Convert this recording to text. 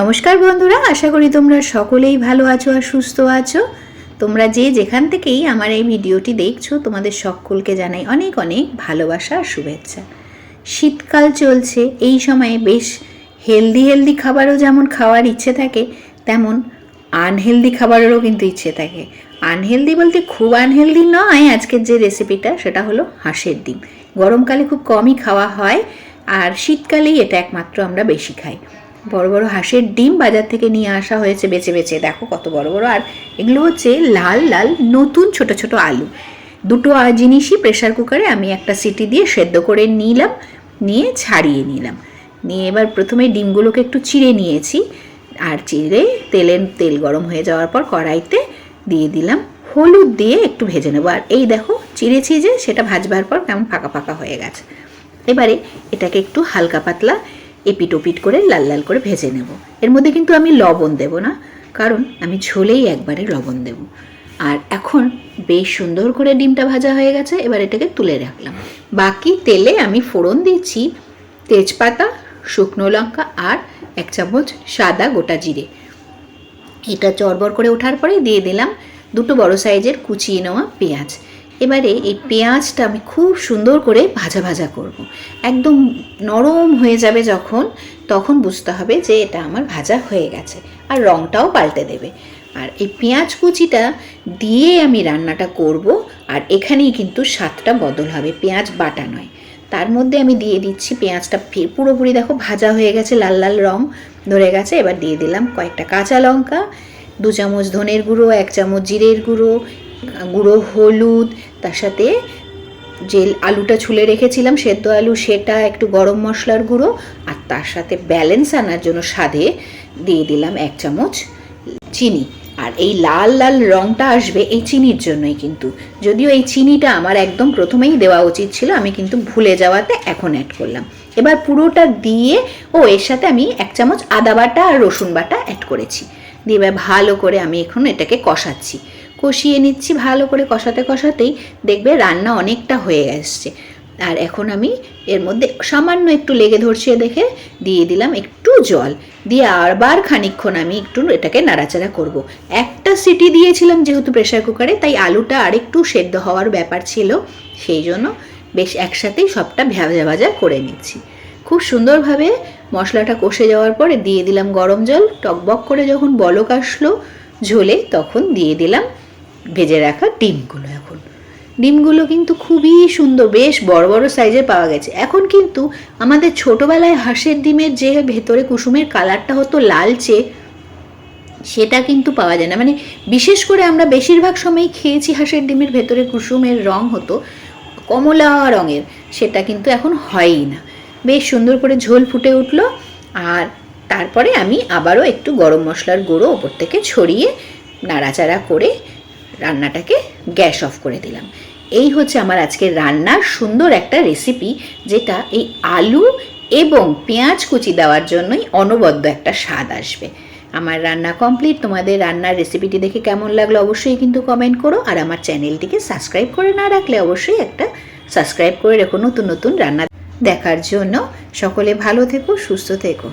নমস্কার বন্ধুরা, আশা করি তোমরা সকলেই ভালো আছো আর সুস্থ আছো। তোমরা যে যেখান থেকেই আমার এই ভিডিওটি দেখছ, তোমাদের সকলকে জানাই অনেক অনেক ভালোবাসা আর শুভেচ্ছা। শীতকাল চলছে, এই সময়ে বেশ হেলদি হেলদি খাবারও যেমন খাওয়ার ইচ্ছে থাকে, তেমন আনহেলদি খাবারেরও কিন্তু ইচ্ছে থাকে। আনহেলদি বলতে খুব আনহেলদি নয়, আজকের যে রেসিপিটা সেটা হলো হাঁসের ডিম। গরমকালে খুব কমই খাওয়া হয়, আর শীতকালেই এটা একমাত্র আমরা বেশি খাই। বড় বড় হাঁসের ডিম বাজার থেকে নিয়ে আসা হয়েছে বেছে বেছে। দেখো কত বড় বড়। আর এগুলো হচ্ছে লাল লাল, নতুন ছোট ছোট আলু। দুটো জিনিসই প্রেশার কুকারে আমি একটা সিটি দিয়ে সেদ্ধ করে নিলাম, নিয়ে ছাড়িয়ে নিলাম। নিয়ে এবার প্রথমে ডিমগুলোকে একটু চিড়ে নিয়েছি। আর চিড়ে তেলের, তেল গরম হয়ে যাওয়ার পর কড়াইতে দিয়ে দিলাম। হলুদ দিয়ে একটু ভেজে নেব। আর এই দেখো চিড়েছি যে সেটা ভাজবার পর কেমন ফাঁকা ফাঁকা হয়ে গেছে। এবারে এটাকে একটু হালকা পাতলা এপিট ওপিট করে লাল লাল করে ভেজে নেব। এর মধ্যে কিন্তু আমি লবণ দেব না, কারণ আমি ঝোলেই একবারে লবণ দেব। আর এখন বেশ সুন্দর করে ডিমটা ভাজা হয়ে গেছে, এবার এটাকে তুলে রাখলাম। বাকি তেলে আমি ফোড়ন দিচ্ছি তেজপাতা, শুকনো লঙ্কা আর এক চামচ সাদা গোটা জিরে। এটা চড়বড় করে ওঠার পরে দিয়ে দিলাম দুটো বড় সাইজের কুচিয়ে নেওয়া পেঁয়াজ। এবারে এই পেঁয়াজটা আমি খুব সুন্দর করে ভাজা ভাজা করব। একদম নরম হয়ে যাবে যখন, তখন বুঝতে হবে যে এটা আমার ভাজা হয়ে গেছে আর রঙটাও পাল্টে দেবে। আর এই পেঁয়াজ কুচিটা দিয়ে আমি রান্নাটা করব আর এখানেই কিন্তু স্বাদটা বদল হবে, পেঁয়াজ বাটা নয়। তার মধ্যে আমি দিয়ে দিচ্ছি পেঁয়াজটা পুরোপুরি দেখো ভাজা হয়ে গেছে, লাল লাল রং ধরে গেছে। এবার দিয়ে দিলাম কয়েকটা কাঁচা লঙ্কা, দু চামচ ধনের গুঁড়ো, এক চামচ জিরের গুঁড়ো গুঁড়ো, হলুদ, তার সাথে যে আলুটা ছুলে রেখেছিলাম, সেদ্ধ আলু, সেটা, একটু গরম মশলার গুঁড়ো, আর তার সাথে ব্যালেন্স আনার জন্য স্বাদে দিয়ে দিলাম এক চামচ চিনি। আর এই লাল লাল রঙটা আসবে এই চিনির জন্যই কিন্তু। যদিও এই চিনিটা আমার একদম প্রথমেই দেওয়া উচিত ছিল, আমি কিন্তু ভুলে যাওয়াতে এখন অ্যাড করলাম। এবার পুরোটা দিয়ে, ও, এর সাথে আমি এক চামচ আদা বাটা আর রসুন বাটা অ্যাড করেছি। দিয়ে এবার ভালো করে আমি এখন এটাকে কষাচ্ছি। কষিয়ে নিচ্ছি ভালো করে কষাতে কষাতেই দেখবে রান্না অনেকটা হয়ে আসছে আর এখন আমি এর মধ্যে সামান্য একটু লেগে ধরছে দেখে, দিয়ে দিলাম একটু জল। দিয়ে আবার খানিকক্ষণ আমি একটু এটাকে নাড়াচাড়া করব। একটা সিটি দিয়েছিলাম যেহেতু প্রেশার কুকারে তাই আলুটা আরেকটু সেদ্ধ হওয়ার ব্যাপার ছিল। সেই জন্য বেশ একসাথেই সবটা ভাজা ভাজা করে নিচ্ছি। খুব সুন্দরভাবে মশলাটা কষে যাওয়ার পরে দিয়ে দিলাম গরম জল। টকবক করে যখন বলক আসলো ঝোলে, তখন দিয়ে দিলাম ভেজে রাখা ডিমগুলো এখন। ডিমগুলো কিন্তু খুবই সুন্দর, বেশ বড় বড় সাইজে পাওয়া গেছে। এখন কিন্তু আমাদের ছোটবেলায় হাঁসের ডিমের যে ভেতরে কুসুমের কালারটা হতো লালচে, সেটা কিন্তু পাওয়া যায় না। মানে বিশেষ করে আমরা বেশিরভাগ সময়ই খেয়েছি হাঁসের ডিমের ভেতরে কুসুমের রং হতো, কমলা রঙের, সেটা কিন্তু এখন হয়ই না। বেশ সুন্দর করে ঝোল ফুটে উঠল আর তারপরে আমি আবারও একটু গরম মশলার গুঁড়ো ওপর থেকে ছড়িয়ে নাড়াচাড়া করে রান্নাটাকে গ্যাস অফ করে দিলাম। এই হচ্ছে আমার আজকের রান্নার সুন্দর একটা রেসিপি যেটা এই আলু এবং পেঁয়াজ কুচি দেওয়ার জন্যই অনবদ্য একটা স্বাদ আসবে। আমার রান্না কমপ্লিট তোমাদের রান্নার রেসিপিটি দেখে কেমন লাগল অবশ্যই কিন্তু কমেন্ট করো, আর আমার চ্যানেলটিকে সাবস্ক্রাইব করে না রাখলে অবশ্যই একটা সাবস্ক্রাইব করে রেখো নতুন নতুন রান্না দেখার জন্য। সকলে ভালো থেকো, সুস্থ থেকো।